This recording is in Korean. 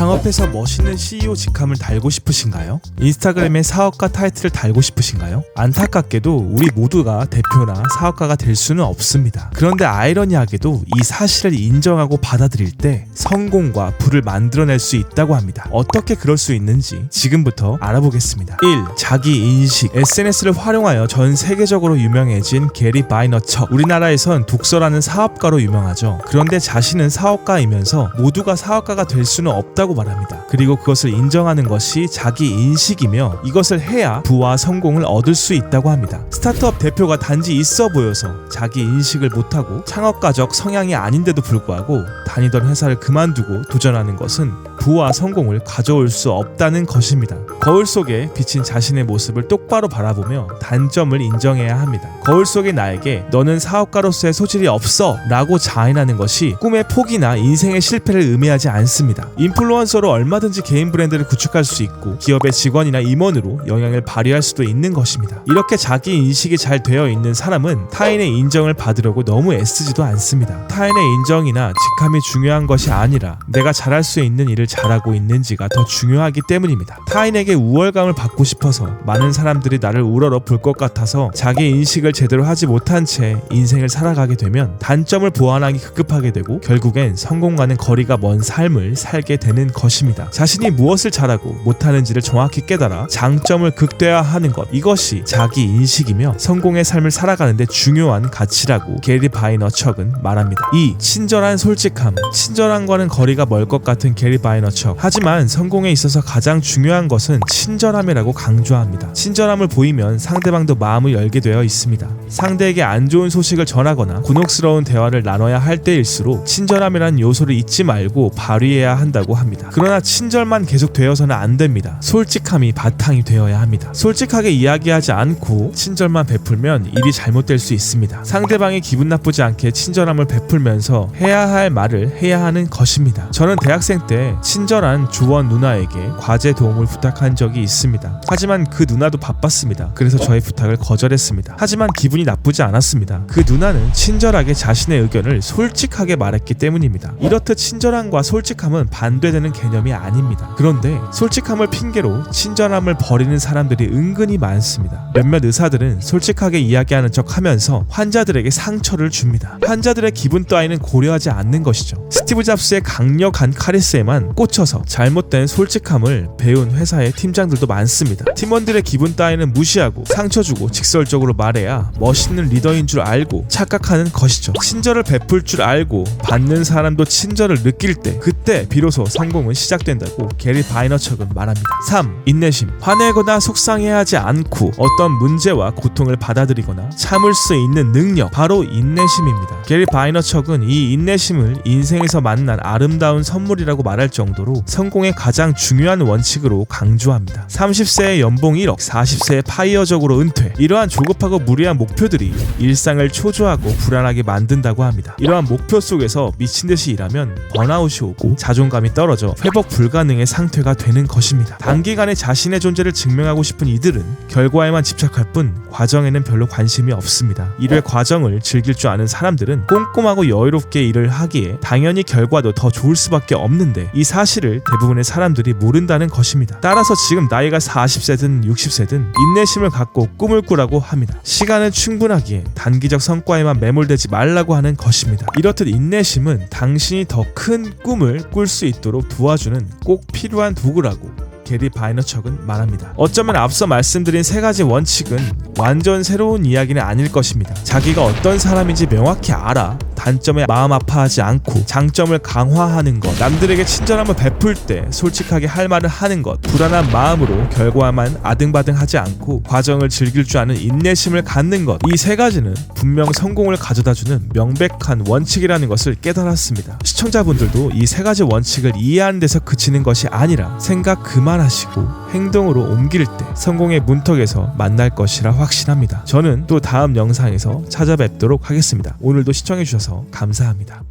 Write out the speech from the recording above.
창업해서 멋있는 CEO 직함을 달고 싶으신가요? 인스타그램에 사업가 타이틀을 달고 싶으신가요? 안타깝게도 우리 모두가 대표나 사업가가 될 수는 없습니다. 그런데 아이러니하게도 이 사실을 인정하고 받아들일 때 성공과 부를 만들어낼 수 있다고 합니다. 어떻게 그럴 수 있는지 지금부터 알아보겠습니다. 1. 자기 인식. SNS를 활용하여 전 세계적으로 유명해진 게리 바이너처. 우리나라에선 독서라는 사업가로 유명하죠. 그런데 자신은 사업가이면서 모두가 사업가가 될 수는 없다고 말합니다. 그리고 그것을 인정하는 것이 자기 인식이며 이것을 해야 부와 성공을 얻을 수 있다고 합니다. 스타트업 대표가 단지 있어 보여서 자기 인식을 못하고 창업가적 성향이 아닌데도 불구하고 다니던 회사를 그만두고 도전하는 것은 부와 성공을 가져올 수 없다는 것입니다. 거울 속에 비친 자신의 모습을 똑바로 바라보며 단점을 인정해야 합니다. 거울 속의 나에게 너는 사업가로서의 소질이 없어 라고 자인하는 것이 꿈의 포기나 인생의 실패를 의미하지 않습니다. 인플루언 서로 얼마든지 개인 브랜드를 구축할 수 있고 기업의 직원이나 임원으로 영향을 발휘할 수도 있는 것입니다. 이렇게 자기 인식이 잘 되어 있는 사람은 타인의 인정을 받으려고 너무 애쓰지도 않습니다. 타인의 인정이나 직함이 중요한 것이 아니라 내가 잘할 수 있는 일을 잘하고 있는지가 더 중요하기 때문입니다. 타인에게 우월감을 받고 싶어서 많은 사람들이 나를 우러러 볼 것 같아서 자기 인식을 제대로 하지 못한 채 인생을 살아가게 되면 단점을 보완하기 급급하게 되고 결국엔 성공과는 거리가 먼 삶을 살게 되는 것입니다. 자신이 무엇을 잘하고 못하는지를 정확히 깨달아 장점을 극대화하는 것 이것이 자기 인식이며 성공의 삶을 살아가는데 중요한 가치라고 게리 바이너 척은 말합니다. 2. 친절한 솔직함 친절함과는 거리가 멀 것 같은 게리 바이너 척 하지만 성공에 있어서 가장 중요한 것은 친절함이라고 강조합니다. 친절함을 보이면 상대방도 마음을 열게 되어 있습니다. 상대에게 안 좋은 소식을 전하거나 곤혹스러운 대화를 나눠야 할 때일수록 친절함이란 요소를 잊지 말고 발휘해야 한다고 합니다. 그러나 친절만 계속 되어서는 안 됩니다. 솔직함이 바탕이 되어야 합니다. 솔직하게 이야기하지 않고 친절만 베풀면 일이 잘못될 수 있습니다. 상대방이 기분 나쁘지 않게 친절함을 베풀면서 해야 할 말을 해야 하는 것입니다. 저는 대학생 때 친절한 조원 누나에게 과제 도움을 부탁한 적이 있습니다. 하지만 그 누나도 바빴습니다. 그래서 저의 부탁을 거절했습니다. 하지만 기분이 나쁘지 않았습니다. 그 누나는 친절하게 자신의 의견을 솔직하게 말했기 때문입니다. 이렇듯 친절함과 솔직함은 반대되는 개념이 아닙니다. 그런데 솔직함을 핑계로 친절함을 버리는 사람들이 은근히 많습니다. 몇몇 의사들은 솔직하게 이야기하는 척 하면서 환자들에게 상처를 줍니다. 환자들의 기분 따위는 고려하지 않는 것이죠. 스티브 잡스의 강력한 카리스에만 꽂혀서 잘못된 솔직함을 배운 회사의 팀장들도 많습니다. 팀원들의 기분 따위는 무시하고 상처 주고 직설적으로 말해야 멋있는 리더인 줄 알고 착각하는 것이죠. 친절을 베풀 줄 알고 받는 사람도 친절을 느낄 때 그때 비로소 성 공은 시작된다고 게리 바이너 척은 말합니다. 3. 인내심. 화내거나 속상해하지 않고 어떤 문제와 고통을 받아들이거나 참을 수 있는 능력 바로 인내심입니다. 게리 바이너 척은 이 인내심을 인생에서 만난 아름다운 선물이라고 말할 정도로 성공의 가장 중요한 원칙으로 강조합니다. 30세의 연봉 1억, 40세의 파이어적으로 은퇴. 이러한 조급하고 무리한 목표들이 일상을 초조하고 불안하게 만든다고 합니다. 이러한 목표 속에서 미친 듯이 일하면 번아웃이 오고 자존감이 떨어 져 회복 불가능의 상태가 되는 것입니다. 단기간에 자신의 존재를 증명하고 싶은 이들은 결과에만 집착할 뿐 과정에는 별로 관심이 없습니다. 일의 과정을 즐길 줄 아는 사람들은 꼼꼼하고 여유롭게 일을 하기에 당연히 결과도 더 좋을 수밖에 없는데 이 사실을 대부분의 사람들이 모른다는 것입니다. 따라서 지금 나이가 40세든 60세든 인내심을 갖고 꿈을 꾸라고 합니다. 시간은 충분하기에 단기적 성과에만 매몰되지 말라고 하는 것입니다. 이렇듯 인내심은 당신이 더 큰 꿈을 꿀 수 있도록 도와주는 꼭 필요한 도구라고 게리 바이너척은 말합니다. 어쩌면 앞서 말씀드린 세 가지 원칙은 완전 새로운 이야기는 아닐 것입니다. 자기가 어떤 사람인지 명확히 알아 단점에 마음 아파하지 않고 장점을 강화하는 것, 남들에게 친절함을 베풀 때 솔직하게 할 말을 하는 것, 불안한 마음으로 결과만 아등바등하지 않고 과정을 즐길 줄 아는 인내심을 갖는 것, 이 세 가지는 분명 성공을 가져다주는 명백한 원칙이라는 것을 깨달았습니다. 시청자분들도 이 세 가지 원칙을 이해하는 데서 그치는 것이 아니라 생각 그만하시고 행동으로 옮길 때 성공의 문턱에서 만날 것이라 확신합니다. 저는 또 다음 영상에서 찾아뵙도록 하겠습니다. 오늘도 시청해주셔서 감사합니다.